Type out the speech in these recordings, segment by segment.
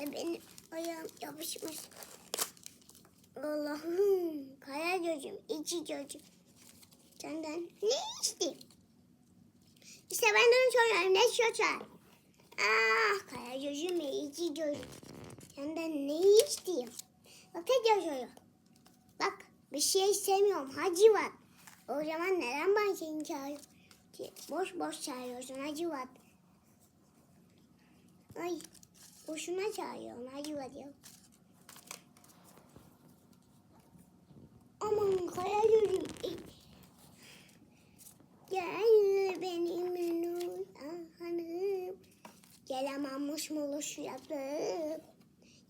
Ve benim ayağım yapışmış. Allah'ım. Kaya gözüm, içi gözüm. Senden ne isteyeyim? İşte ben onu soruyorum. Ne sorar? Ah kaya gözüm, içi gözüm. Senden ne isteyeyim? Bak ne soruyor. Bak bir şey istemiyorum. Hacı var. O zaman neden ben seni çağırıyorum? Boş boş çağırıyorsun Hacı var. Ay boşuna çağırıyorum var ya. Aman kaya gözüm. Gel benim hanım. Gelememmiş muluş yapıp.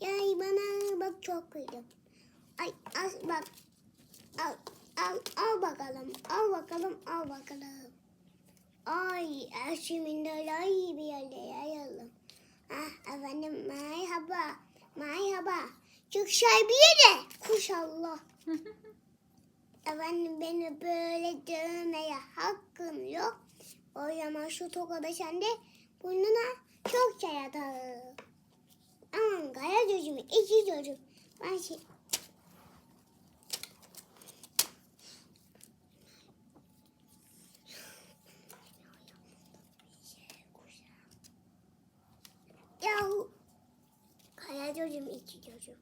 Yay bana bak çok kıydım. Ay al bak. Al al al bakalım. Al bakalım al bakalım. Ay Erşim'in de öyle iyi bir yerde yayalım. Ah efendim merhaba. Merhaba. Çok bir yere. Kuş Allah. Efendim beni böyle dövmeye hakkım yok. O zaman şu tokada sen de burnuna çok şey atarım. Aman kaya çocuğum, iki çocuğum. Ben şey... Yahu. Çocuğum, iki çocuğum.